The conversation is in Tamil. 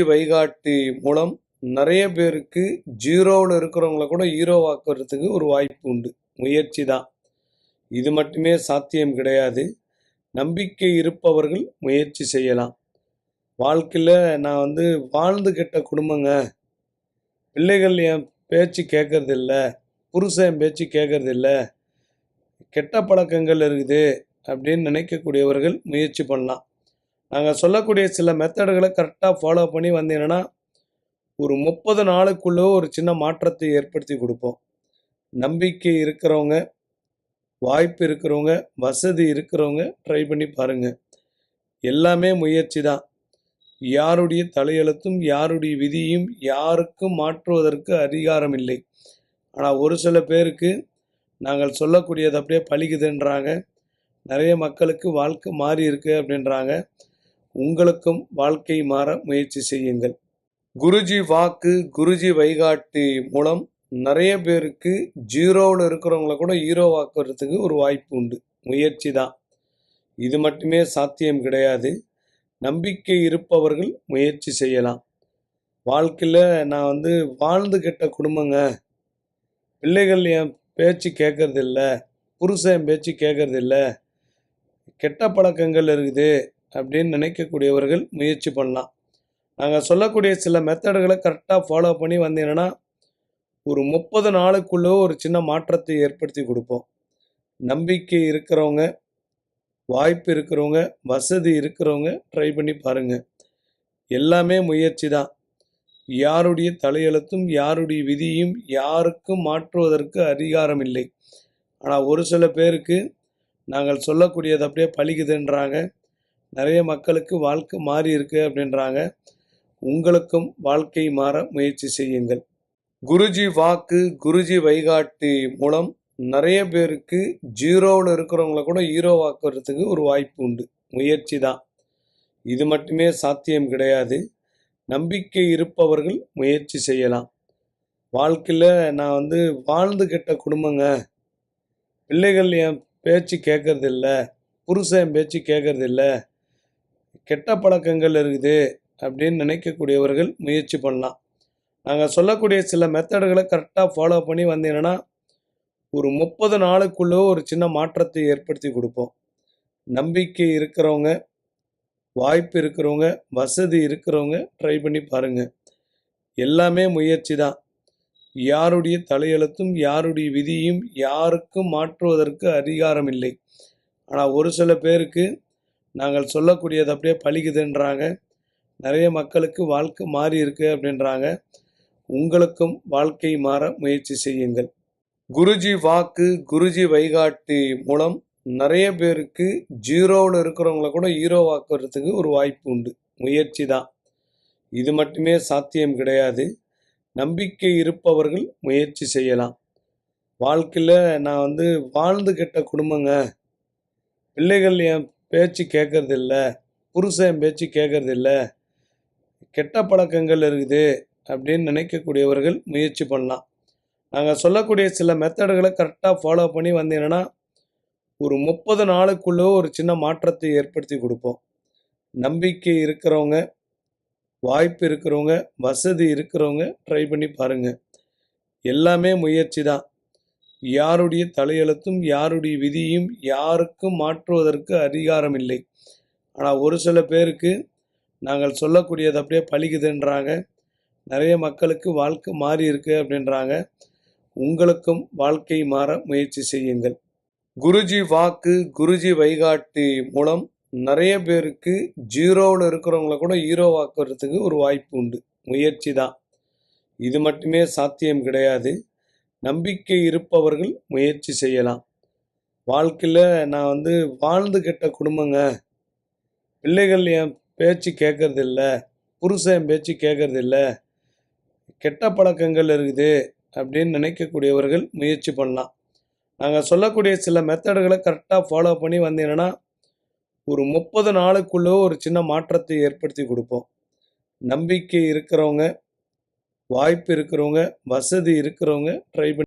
வைகாட்டி மூலம் நிறைய பேருக்கு ஜீரோவில் இருக்கிறவங்கள கூட ஹீரோவாக்குறதுக்கு ஒரு வாய்ப்பு உண்டு. முயற்சி தான். இது மட்டுமே சாத்தியம் கிடையாது. நம்பிக்கை இருப்பவர்கள் முயற்சி செய்யலாம். வாழ்க்கையில் நான் வந்து வாழ்ந்து கெட்ட குடும்பங்க. பிள்ளைகள் என் பேச்சு கேட்கறதில்ல புருஷன் என் பேச்சு கேட்கறதில்ல கெட்ட பழக்கங்கள் இருக்குது அப்படின்னு நினைக்கக்கூடியவர்கள் முயற்சி பண்ணலாம். நாங்கள் சொல்லக்கூடிய சில மெத்தடுகளை கரெக்டாக ஃபாலோ பண்ணி வந்தீங்கன்னா ஒரு முப்பது நாளுக்குள்ளே ஒரு சின்ன மாற்றத்தை ஏற்படுத்தி கொடுப்போம். நம்பிக்கை இருக்கிறவங்க வாய்ப்பு இருக்கிறவங்க வசதி இருக்கிறவங்க ட்ரை பண்ணி பாருங்கள் எல்லாமே முயற்சி தான். யாருடைய தலையெழுத்தும் யாருடைய விதியும் யாருக்கும் மாற்றுவதற்கு அதிகாரம் இல்லை. ஆனால் ஒரு சில பேருக்கு நாங்கள் சொல்லக்கூடியது அப்படியே பழிக்குதுன்றாங்க. நிறைய மக்களுக்கு வாழ்க்கை மாறி இருக்கு அப்படின்றாங்க. உங்களுக்கும் வாழ்க்கை மாற முயற்சி செய்யுங்கள். குருஜி வாக்கு குருஜி வைகாட்டி மூலம் நிறைய பேருக்கு ஜீரோவில் இருக்கிறவங்கள கூட ஹீரோ ஹீரோவாக்குறதுக்கு ஒரு வாய்ப்பு உண்டு. முயற்சி தான். இது மட்டுமே சாத்தியம் கிடையாது. நம்பிக்கை இருப்பவர்கள் முயற்சி செய்யலாம். வாழ்க்கையில் நான் வந்து வாழ்ந்து கெட்ட குடும்பங்க. பிள்ளைகள் என் பேச்சு கேட்கறதில்ல. புருஷன் என் பேச்சு கேட்கறதில்ல. கெட்ட பழக்கங்கள் இருக்குது. அப்படின்னு நினைக்கக்கூடியவர்கள் முயற்சி பண்ணலாம். நாங்கள் சொல்லக்கூடிய சில மெத்தடுகளை கரெக்டாக ஃபாலோ பண்ணி வந்தீங்கன்னா ஒரு முப்பது நாளுக்குள்ளே ஒரு சின்ன மாற்றத்தை ஏற்படுத்தி கொடுப்போம். நம்பிக்கை இருக்கிறவங்க வாய்ப்பு இருக்கிறவங்க வசதி இருக்கிறவங்க ட்ரை பண்ணி பாருங்கள் எல்லாமே முயற்சி தான். யாருடைய தலையெழுத்தும் யாருடைய விதியும் யாருக்கும் மாற்றுவதற்கு அதிகாரம் இல்லை. ஆனால் ஒரு சில பேருக்கு நாங்கள் சொல்லக்கூடியது அப்படியே பழிக்குதுன்றாங்க. நிறைய மக்களுக்கு வாழ்க்கை மாறி இருக்கு அப்படின்றாங்க. உங்களுக்கும் வாழ்க்கை மாற முயற்சி செய்யுங்கள். குருஜி வாக்கு குருஜி வைகாட்டி மூலம் நிறைய பேருக்கு ஜீரோவில் இருக்கிறவங்கள கூட ஹீரோ ஹீரோவாக்குறதுக்கு ஒரு வாய்ப்பு உண்டு. முயற்சி தான். இது மட்டுமே சாத்தியம் கிடையாது. நம்பிக்கை இருப்பவர்கள் முயற்சி செய்யலாம். வாழ்க்கையில் நான் வந்து வாழ்ந்து கெட்ட குடும்பங்க. பிள்ளைகள் என் பேச்சு கேட்கறதில்ல. புருஷன் என் பேச்சு கேட்கறதில்ல. கெட்ட பழக்கங்கள் இருக்குது அப்படின்னு நினைக்கக்கூடியவர்கள் முயற்சி பண்ணலாம். நாங்கள் சொல்லக்கூடிய சில மெத்தடுகளை கரெக்டாக ஃபாலோ பண்ணி வந்தீங்கன்னா ஒரு முப்பது நாளுக்குள்ளே ஒரு சின்ன மாற்றத்தை ஏற்படுத்தி கொடுப்போம். நம்பிக்கை இருக்கிறவங்க வாய்ப்பு இருக்கிறவங்க வசதி இருக்கிறவங்க ட்ரை பண்ணி பாருங்கள் எல்லாமே முயற்சி தான். யாருடைய தலையெழுத்தும் யாருடைய விதியும் யாருக்கும் மாற்றுவதற்கு அதிகாரம் இல்லை. ஆனால் ஒரு சில பேருக்கு நாங்கள் சொல்லக்கூடியது அப்படியே பழிக்குதுன்றாங்க. நிறைய மக்களுக்கு வாழ்க்கை மாறி இருக்கு அப்படின்றாங்க. உங்களுக்கும் வாழ்க்கை மாற முயற்சி செய்யுங்கள். குருஜி வாக்கு குருஜி வைகாட்டி மூலம் நிறைய பேருக்கு ஜீரோவில் இருக்கிறவங்கள கூட ஹீரோவாக்குறதுக்கு ஒரு வாய்ப்பு உண்டு. முயற்சி தான். இது மட்டுமே சாத்தியம் கிடையாது. நம்பிக்கை இருப்பவர்கள் முயற்சி செய்யலாம். வாழ்க்கையில் நான் வந்து வாழ்ந்து கெட்ட குடும்பங்க. பிள்ளைகள் என் பேச்சு கேட்கறதில்ல புருஷன் பேச்சு கேட்கறதில்ல கெட்ட பழக்கங்கள் இருக்குது அப்படின்னு நினைக்கக்கூடியவர்கள் முயற்சி பண்ணலாம். நாங்கள் சொல்லக்கூடிய சில மெத்தடுகளை கரெக்டாக ஃபாலோ பண்ணி வந்தீங்கன்னா ஒரு முப்பது நாளுக்குள்ளே ஒரு சின்ன மாற்றத்தை ஏற்படுத்தி கொடுப்போம். நம்பிக்கை இருக்கிறவங்க வாய்ப்பு இருக்கிறவங்க வசதி இருக்கிறவங்க ட்ரை பண்ணி பாருங்கள் எல்லாமே முயற்சி தான். யாருடைய தலையெழுத்தும் யாருடைய விதியும் யாருக்கும் மாற்றுவதற்கு அதிகாரம் இல்லை ஆனால் ஒரு சில பேருக்கு நாங்கள் சொல்லக்கூடியது அப்படியே பழிக்குதுன்றாங்க. நிறைய மக்களுக்கு வாழ்க்கை மாறி இருக்கு அப்படின்றாங்க. உங்களுக்கும் வாழ்க்கை மாற முயற்சி செய்யுங்கள். குருஜி வாக்கு குருஜி வைகாட்டி மூலம் நிறைய பேருக்கு ஜீரோவில் இருக்கிறவங்கள கூட ஹீரோ வாக்குறதுக்கு ஒரு வாய்ப்பு உண்டு. முயற்சி தான். இது மட்டுமே சாத்தியம் கிடையாது. நம்பிக்கை இருப்பவர்கள் முயற்சி செய்யலாம். வாழ்க்கையில் நான் வந்து வாழ்ந்து கெட்ட குடும்பங்க. பிள்ளைகள் என் பேச்சு கேட்கறதில்ல புருஷன் என் பேச்சு கேட்கறதில்ல கெட்ட பழக்கங்கள் இருக்குது அப்படின்னு நினைக்கக்கூடியவர்கள் முயற்சி பண்ணலாம். நாங்கள் சொல்லக்கூடிய சில மெத்தடுகளை கரெக்டாக ஃபாலோ பண்ணி வந்தீங்கன்னா ஒரு முப்பது நாளுக்குள்ளே ஒரு சின்ன மாற்றத்தை ஏற்படுத்தி கொடுப்போம். நம்பிக்கை இருக்கிறவங்க வாய்ப்பு இருக்கிறவங்க வசதி இருக்கிறவங்க ட்ரை பண்ணி